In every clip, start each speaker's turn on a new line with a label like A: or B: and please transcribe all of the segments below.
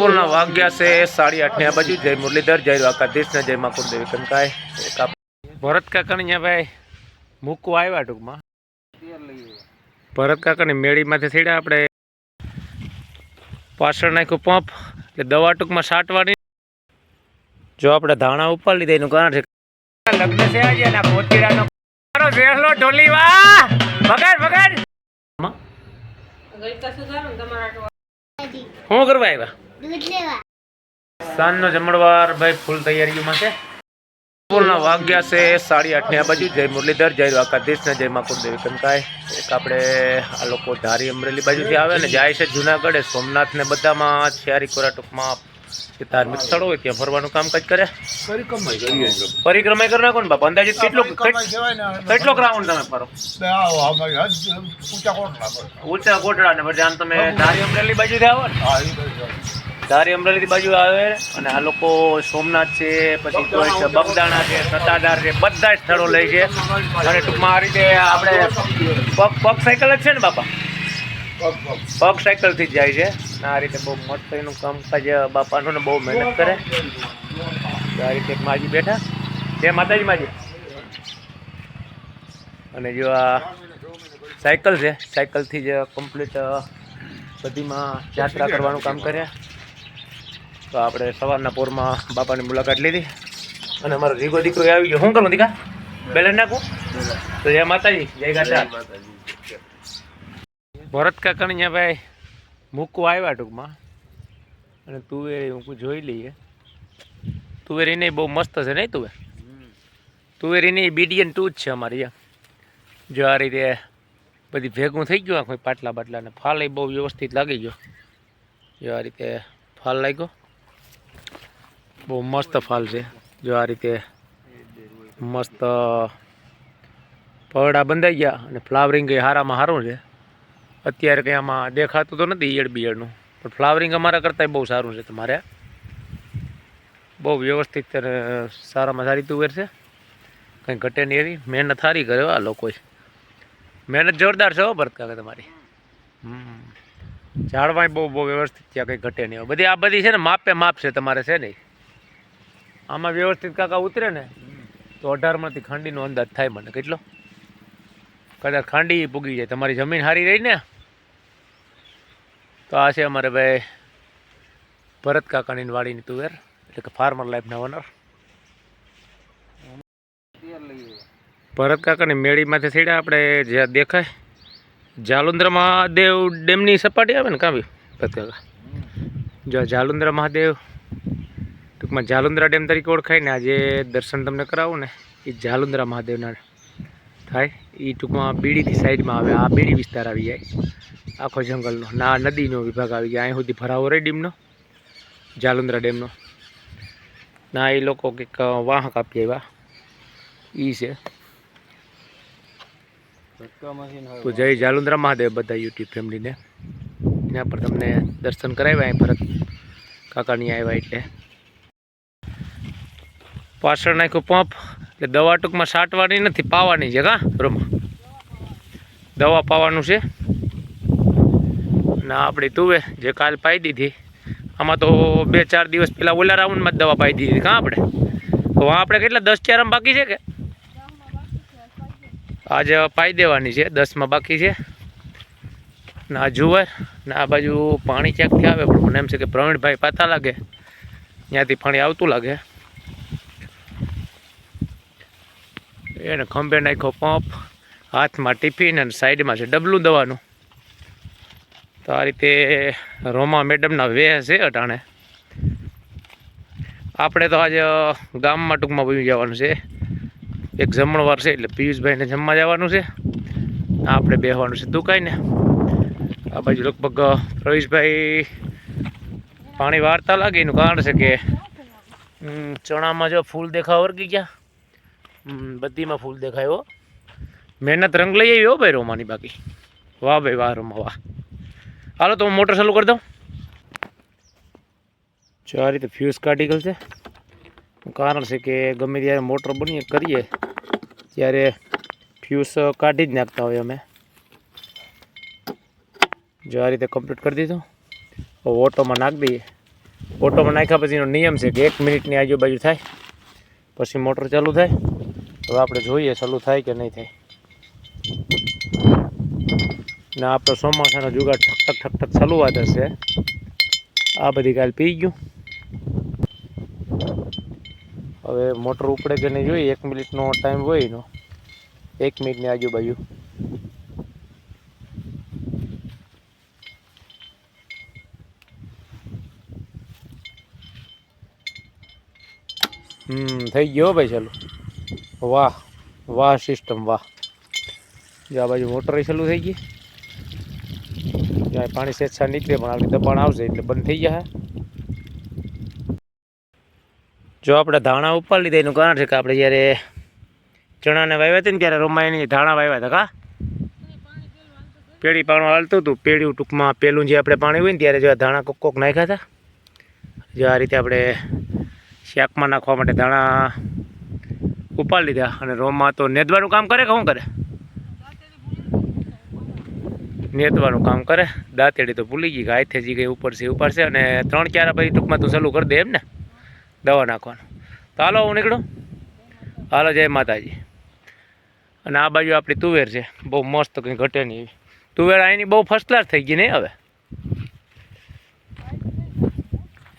A: બપોરના વાગ્યા છે, સાડી આઠની આ બાજુ. જય મુરલીધર, જય દ્વારકાધીશ ને જય માકુર દેવી કંકાય. ભરત કાકાની ભાઈ મૂકવા આવ્યા ટૂંકમાં. ભરત કાકાની મેળીમાંથી સીડા આપણે પાછળ નાખ્યું પંપ, એટલે દવા ટૂંકમાં છાંટવાની જો આપણે ધાણા ઉપર લીધા, એનું કારણ છે શું કરવા આવ્યા? સાંજનો જમણવાર ભાઈ ફૂલ તૈયારીઓમાં છે. બપોરના વાગ્યા છે સાડી આઠની આ બાજુ. જય મુરલીધર જય દ્વારકાધીશ ને જય માકુર દેવી કંકાય. એક આપણે આ લોકો ધારી અમરેલી બાજુથી આવે ને જાય છે જુનાગઢ. સોમનાથ ને બધામાં છ્યારી કોરા ટૂંકમાં જે ધાર્મિક સ્થળો હોય ત્યાં ફરવાનું કામકાજ કરે?
B: પરિક્રમા
A: કરી નાખો ને બાપા. અંદાજિત કેટલું કેટલો ગ્રાઉન્ડ તમે ફરો.
B: ઊંચા કોટડા
A: ને પછી આમ તમે ધારી અમરેલી બાજુ આવો ને. ધારી અમરેલી બાજુ આવે અને આ લોકો સોમનાથ છે પછી બગદાણા છે સતાધાર છે બધા સ્થળો લે છે. અને ટૂંકમાં આ રીતે આપણે પગ પગ સાયકલ જ છે ને બાપા?
B: પગ,
A: સાયકલથી જ જાય છે. આ રીતે બહુ મસ્ત એનું કામકાજ બાપાનું ને બહુ મહેનત કરે. આ રીતે માજી બેઠા. જય માતાજી માજી. અને જો આ સાયકલ છે. સાયકલથી જ કમ્પ્લીટ બધીમાં યાત્રા કરવાનું કામ કર્યા તો આપણે સવારના પોરમાં બાપાની મુલાકાત લીધી. અને અમારો રીગો દીકરો આવી ગયો. શું કરું દીકા? બેલેન્સ નાખું? તો જય માતાજી. જય ગાતા ભરત કાકણિયા ભાઈ મૂકવા આવ્યા ટૂંકમાં. અને તુવેર હું જોઈ લઈએ. તુવેર એને બહુ મસ્ત છે નહીં તુવેર? તુવેર એની બીડીએન ટુ જ છે અમારી જો આ રીતે બધી ભેગું થઈ ગયું કોઈ પાટલા બાટલાને ફાલ એ બહુ વ્યવસ્થિત લાગી ગયો. જો આ રીતે ફાલ લાગ્યો. બહુ મસ્ત ફાલ છે. જો આ રીતે મસ્ત પવડા બંધાઈ ગયા અને ફ્લાવરિંગ હારામાં સારું છે. અત્યારે કંઈ આમાં દેખાતું તો નથી ઈયળ બિયળનું. પણ ફ્લાવરિંગ અમારા કરતાંય બહુ સારું છે તમારે. બહુ વ્યવસ્થિત સારામાં સારી તુવેર છે. કંઈ ઘટે નહીં એવી. મહેનત સારી કરે આ લોકોએ. મહેનત જોરદાર છે હો ભરત કાકા તમારી. ઝાડવાય બહુ બહુ વ્યવસ્થિત ત્યાં કંઈ ઘટે નહીં બધી આ બધી છે ને માપે માપ છે તમારે છે નહીં આમાં વ્યવસ્થિત કાકા ઉતરે ને, તો અઢારમાંથી ખાંડીનો અંદાજ થાય મને. કેટલો? કદાચ ખાંડી પૂગી જાય. તમારી જમીન સારી રહી ને? તો આ છે અમારે ભાઈ ભરત કાકાની વાડીની તુવેર, એટલે કે ફાર્મર લાઈફના ઓનર ભરત કાકાની મેળીમાંથી સીડા આપણે જ્યાં દેખાય, જાલુંદ્ર મહાદેવ ડેમની સપાટી આવે ને કાં ભરત કાકા. જો જાલુંદ્ર મહાદેવ, ટૂંકમાં જાલુંદ્રા ડેમ તરીકે ઓળખાય ને, આજે દર્શન તમને કરાવું ને, એ જાલુંદ્રા મહાદેવના થાય. એ ટૂંકમાં બીડીથી સાઈડમાં આવે, આ બીડી વિસ્તાર આવી જાય. આખો જંગલનો. ના, નદીનો વિભાગ આવી ગયો. અહીં સુધી ભરાવો રહે ડેમનો? જાલુંદ્રા ડેમનો. ના, એ લોકો કંઈક વાહ કાપી આવ્યા. એ છે. તો જય જાલુંદ્રા મહાદેવ બધા યુટ્યુબ ફેમિલીને. એના પર તમને દર્શન કરાવ્યા અહીં ભરત કાકાની આવ્યા એટલે. પાછળ નાખ્યું પંપ. એટલે દવા ટૂંકમાં સાટવાની નથી, પાવાની છે કા, રૂમ? દવા પાવાનું છે. ના આપણી તુવે જે કાલ પાઈ દીધી. આમાં તો બે ચાર દિવસ પહેલાં ઓલા રાઉન્ડમાં જ દવા પાઈ દીધી કાં આપણે તો આપણે કેટલા, દસ ચારમાં બાકી છે કે? આજે પાઈ દેવાની છે દસમાં બાકી છે. ના જુવાર, ના આ બાજુ પાણી ક્યાંકથી આવે? પણ મને એમ છે કે પ્રવીણભાઈ પાતા લાગે. ત્યાંથી પાણી આવતું લાગે. એને ખંભે નાખ્યો પંપ, હાથમાં ટિફિન અને સાઈડમાં છે ડબલું દવાનું. તો આ રીતે રોમા મેડમના વેહ છે અટાણે. આપણે તો આજે ગામમાં ટૂંકમાં પીવી જવાનું છે. એક જમણવાર છે એટલે પિયુષભાઈને જમવા જવાનું છે. આપણે બેહવાનું છે દુકાઈને. આ બાજુ લગભગ પ્રવેશભાઈ પાણી વાર્તા લાગે, એનું કારણ છે કે ચણામાં જો ફૂલ દેખાવ વર્ગી ગયા. બધીમાં ફૂલ દેખાય મહેનત રંગ લઈ આવી હો ભાઈ રોમાની બાકી. વાહ ભાઈ, વાહ, રોમા, વાહ. હાલો, તો મોટર ચાલુ કરી દઉં. જો આ રીતે ફ્યુઝ કાઢી ગયેલ છે. કારણ છે કે ગમે ત્યારે મોટર બનીએ, કરીએ, ત્યારે ફ્યુઝ કાઢી જ નાખતા હોય અમે. જો આ રીતે કમ્પ્લીટ કરી દીધું. ઓટોમાં નાખી દઈએ. ઓટોમાં નાખ્યા પછીનો નિયમ છે કે એક મિનિટની આજુબાજુ થાય, પછી મોટર ચાલુ થાય. હવે આપણે જોઈએ ચાલુ થાય કે નહીં થાય. ને આપણો ચોમાસાનો જુગાડ ઠક ઠક ઠક ઠક વાત હશે આ બધી કાલ પી ગયું. હવે મોટર ઉપડે કે નહીં જોઈએ, એક મિનિટનો ટાઈમ હોય એનો. એક મિનિટની આજુબાજુ. હમ, થઈ ગયો ભાઈ ચાલુ. વાહ વાહ સિસ્ટમ વાહ. જો આ બાજુ મોટર ચાલુ થઈ ગઈ. જ્યાં, પાણી સ્વેચ્છા નીકળે, પણ આગળ દબાણ આવશે એટલે બંધ થઈ જશે. જો આપણે ધાણા ઉપાડી લીધા, એનું કારણ છે કે આપણે જ્યારે ચણાને વાવ્યા હતા ને ત્યારે રોમાયની ધાણા વાવ્યા હતા, કા? પેઢી પાણું હાલતું હતું પેઢી ટૂંકમાં પેલું જે આપણે પાણી હોય ને ત્યારે જો ધાણા કોક કોક નાખ્યા હતા. જો આ રીતે આપણે શાકમાં નાખવા માટે ધાણા ઉપાડી લીધા અને રોમમાં તો નેદવાનું કામ કરે કે શું કરે? નેતવાનું કામ કરે. દાંતેડી તો ભૂલી ગઈ હાથે જી ગઈ ઉપર છે ઉપાડશે અને ત્રણ ચાર પછી ટૂંકમાં તું ચાલુ કરી દે એમ ને, દવા નાખવાનું. તો હાલો હું નીકળું. હાલો જય માતાજી. અને આ બાજુ આપણી તુવેર છે, બહુ મસ્ત કંઈ ઘટે નહીં એવી. તુવેર અહીંની બહુ ફર્સ્ટ ક્લાસ થઈ ગઈ નહીં હવે.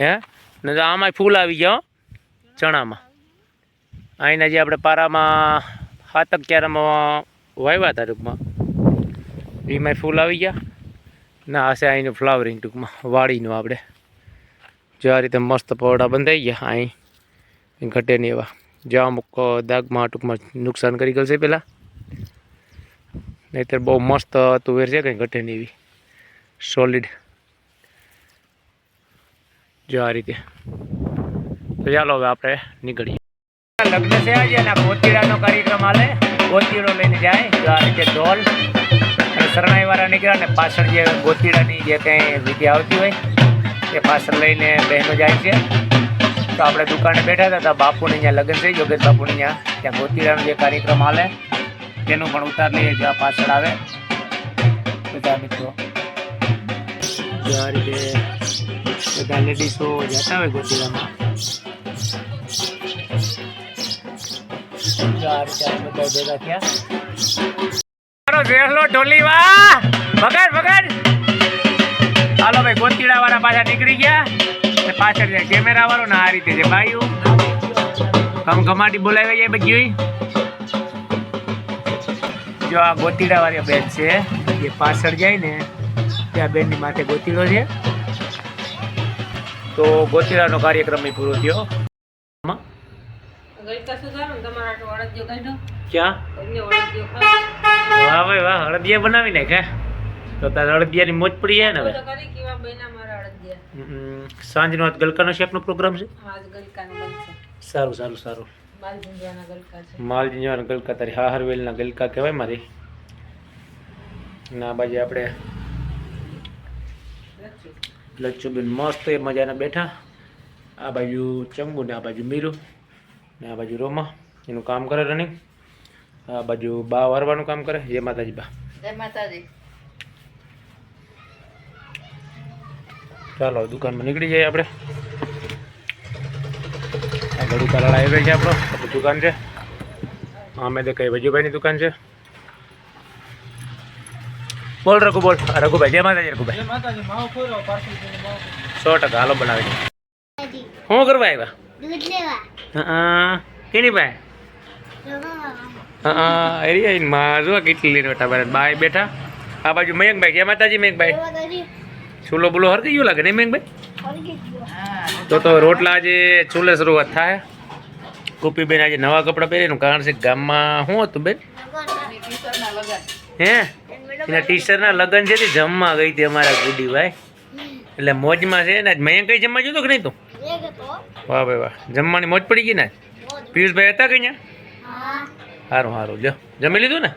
A: હે? ને તો આમાંય ફૂલ આવી ગયા ચણામાં. અહીંના જે આપણે પારામાં હાતક ક્યારામાં વાવ્યા હતા ટૂંકમાં. એમાંય ફૂલ આવી ગયા. ના, હશે અહીંનું ફ્લાવરિંગ ટૂંકમાં. વાડીનું આપણે. જો આ રીતે મસ્ત પૌડા બંધાઈ ગયા અહીં. ઘટે નહીં એવા. જો અમુક દાગમાં ટૂંકમાં નુકસાન કરી ગયું છે પહેલાં નહીંતર બહુ મસ્ત તુવેર છે કંઈ ઘટે નહીં એવી. સોલિડ જો આ રીતે. તો ચાલો હવે આપણે નીકળીએ. લગ્ન છે આજે અને ગોતીડાનો કાર્યક્રમ હાલે. ગોતીડો લઈને જાય. જો આ રીતે ઢોલ. અને શરણાઈ વાળા નીકળ્યા ને પાછળ જે ગોતીડાની જે કંઈ વિધિ આવતી હોય, એ પાછળ લઈને બહેનો જાય છે. તો આપણે દુકાને બેઠા હતા બાપુની ત્યાં લગ્ન છે યોગેશ બાપુની ત્યાં ત્યાં ગોતીડાનો જે કાર્યક્રમ હાલે, તેનું પણ ઉતાર લઈએ, જો પાછળ આવે. બધા મિત્રો, જો બધા લેડીઝો જતા હોય ગોતીડામાં. આ બધા ભેગા થયા. મારો વેહલો ઢોલી વા ભગડ ભગડ હાલો ભાઈ ગોતીડા વાળા પાછા નીકળી ગયા. ને પાછળ જાય કેમેરા વાળો ને આ રીતે છે ભાઈઓ. કમ ગમાટી બોલાવી જાય બધી જો આ ગોતીડા વાળી બેન છે એ પાછળ જાય ને ત્યાં બેનની માથે ગોતીડો છે. તો ગોતીડાનો કાર્યક્રમ પૂરો થયો. ક્યાં? વાહ ભાઈ વાહ હળદિયા બનાવી કે તો તારે હળદિયાની મોજ પડી જાય ને હવે? સાંજનો આજ ગલકાનો શેફનો પ્રોગ્રામ છે? સારું સારું સારું.
C: બાલ ભુંજાના ગલકા
A: તારી હા હાહરવેલના ગલકા કહેવાય મારી. ના બાજુ આપણે
C: લચ્છુ.
A: લચ્છુબેન મસ્ત એ મજાના બેઠા. આ બાજુ ચંબુ ને આ બાજુ મીરુ ને આ બાજુ રોમા. એનું કામ કરે રનિંગ આ બાજુ બા વારવાનું કામ કરે? જય માતાજી બા.
C: જય માતાજી.
A: ચાલો દુકાનમાં નીકળી જઈએ આપણે. આ ઘડી કલાળા આવી છે આપણો. આપણી દુકાન છે. અમે તો કઈ વજુભાઈની દુકાન છે. બોલ રઘુ બોલ. રઘુભાઈ જય માતાજી રઘુભાઈ. સો ટકા હાલો બનાવી શું કરવા આવ્યા?
D: દૂધ લેવા.
A: હા. કેની ભાઈ? હા અરે માં જો કેટલી લેટ બેઠા બાર. બાય બેઠા. આ બાજુ મયંકભાઈ જય માતાજી મયંકભાઈ ચૂલો બુલો હરકી ગયું લાગે નહીં મયંકભાઈ તો તો રોટલા આજે ચૂલે શરૂઆત થાય. કુપીબેન આજે નવા કપડાં પહેરીનું કારણ છે ગામમાં શું હતું બેન? હે? એના ટીચરના લગ્ન છે તે જમવા ગઈ હતી અમારા ગુડીભાઈ એટલે મોજમાં છે ને મયંક કઈ જમવા જોતો કે નહીં તું? વાહ ભાઈ વાહ. જમવાની મોજ પડી ગઈ ને? પિયુષભાઈ હતા કઈ ત્યાં સારું સારું લ્યો. જમી લીધું ને?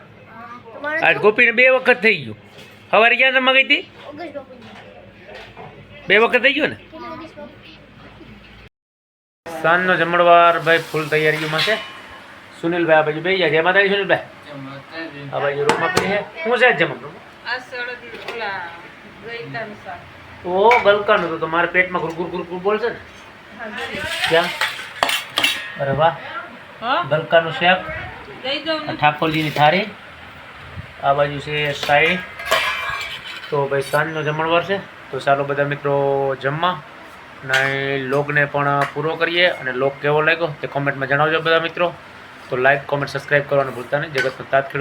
A: આ ગોપીને બે વખત થઈ ગયું. સવારે ક્યાં જમવા ગઈ હતી? બે વખત થઈ ગયું ને? સાંજનો જમણવાર ભાઈ ફૂલ તૈયારીઓમાં છે. સુનિલભાઈ આ બાજુ બે ગયા જય માતાજી સુનિલભાઈ? આ બાજુ રૂમમાં પડી છે હું છે જમણ
C: આ સળદ ઓલા ગઈકાનું શાક.
A: ઓ ગલકાનું તો મારા પેટમાં ગુરગુર ગુરગુર બોલશે ને? ક્યાં? અરે વાહ. ગલકાનું શાક. ઠાકોરજીની થાળી. આ બાજુ છે સાઈ તો ભાઈ સાંજનો જમણવાર છે. તો ચાલો બધા મિત્રો જમવા. અને લોગને પણ પૂરો કરીએ. અને લોગ કેવો લાગ્યો તે કોમેન્ટમાં જણાવજો બધા મિત્રો. તો લાઈક કોમેન્ટ સબસ્ક્રાઈબ કરવાનું ભૂલતા નહીં. જગતનો તાત ખેડૂત.